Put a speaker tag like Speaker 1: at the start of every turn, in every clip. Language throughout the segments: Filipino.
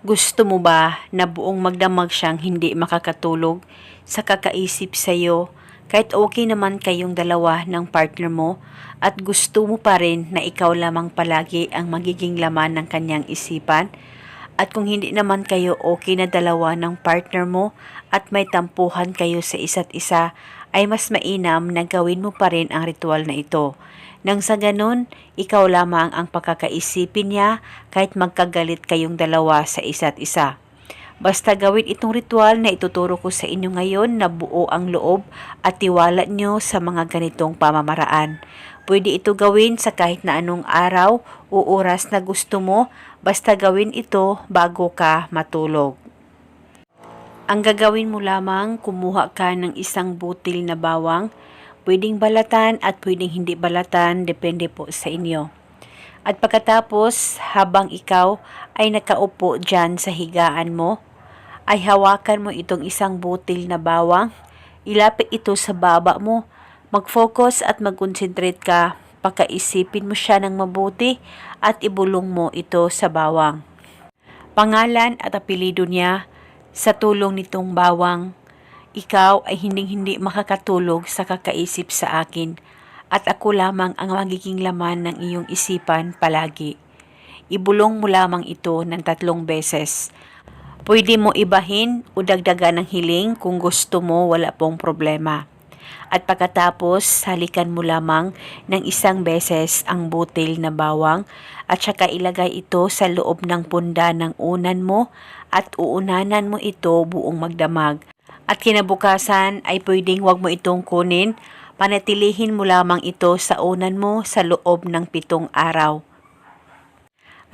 Speaker 1: Gusto mo ba na buong magdamag siyang hindi makakatulog sa kakaisip sa'yo kahit okay naman kayong dalawa ng partner mo at gusto mo pa rin na ikaw lamang palagi ang magiging laman ng kanyang isipan? At kung hindi naman kayo okay na dalawa ng partner mo at may tampuhan kayo sa isa't isa, ay mas mainam na gawin mo pa rin ang ritual na ito. Nang sa ganun, ikaw lamang ang pagkakaisipin niya kahit magkagalit kayong dalawa sa isa't isa. Basta gawin itong ritual na ituturo ko sa inyo ngayon na buo ang loob at tiwala nyo sa mga ganitong pamamaraan. Pwede ito gawin sa kahit na anong araw o oras na gusto mo, basta gawin ito bago ka matulog. Ang gagawin mo lamang, kumuha ka ng isang butil na bawang, pwedeng balatan at pwedeng hindi balatan, depende po sa inyo. At pagkatapos, habang ikaw ay nakaupo dyan sa higaan mo, ay hawakan mo itong isang butil na bawang, ilapit ito sa baba mo, mag-focus at mag-concentrate ka, pakaisipin mo siya ng mabuti at ibulong mo ito sa bawang. Pangalan at apelido niya sa tulong nitong bawang, ikaw ay hinding-hindi makakatulog sa kakaisip sa akin at ako lamang ang magiging laman ng iyong isipan palagi. Ibulong mo lamang ito ng tatlong beses. Pwede mo ibahin o dagdagan ng hiling kung gusto mo wala pong problema. At pagkatapos, halikan mo lamang ng isang beses ang butil na bawang at saka ilagay ito sa loob ng punda ng unan mo at uunanan mo ito buong magdamag. At kinabukasan ay pwedeng wag mo itong kunin, panatilihin mo lamang ito sa unan mo sa loob ng pitong araw.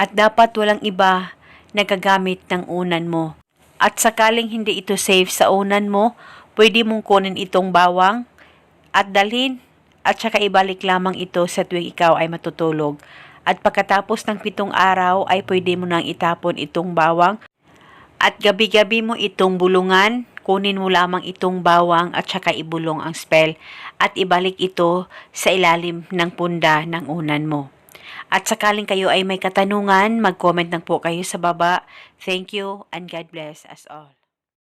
Speaker 1: At dapat walang iba na gagamit ng unan mo. At sakaling hindi ito safe sa unan mo, pwede mong kunin itong bawang at dalhin at saka ibalik lamang ito sa tuwing ikaw ay matutulog. At pagkatapos ng pitong araw ay pwede mo nang itapon itong bawang at gabi-gabi mo itong bulungan, kunin mo lamang itong bawang at saka ibulong ang spell at ibalik ito sa ilalim ng punda ng unan mo. At sakaling kayo ay may katanungan, mag-comment lang po kayo sa baba. Thank you and God bless us all.